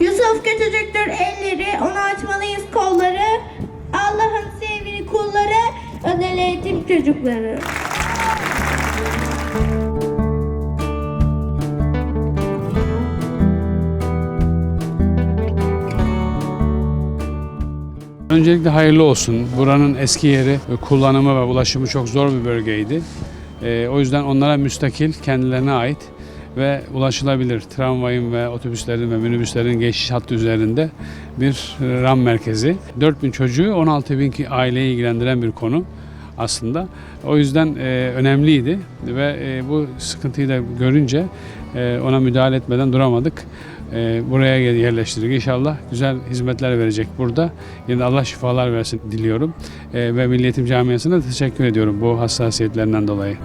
Yusuf küçücüktür elleri, onu açmalıyız kolları. Allah'ın sevgili kulları, özel eğitim çocukları. Öncelikle hayırlı olsun. Buranın eski yeri, kullanımı ve ulaşımı çok zor bir bölgeydi. Ee, o yüzden onlara müstakil, kendilerine ait ve ulaşılabilir tramvayın ve otobüslerin ve minibüslerin geçiş hattı üzerinde bir e, RAM merkezi. 4000 çocuğu, 16 bin ki aileyi ilgilendiren bir konu aslında. O yüzden e, önemliydi ve e, bu sıkıntıyı da görünce e, ona müdahale etmeden duramadık. E, buraya yerleştirdik. İnşallah güzel hizmetler verecek burada. Yine Allah şifalar versin diliyorum. E, ve Milli Eğitim Camiası'na teşekkür ediyorum bu hassasiyetlerinden dolayı.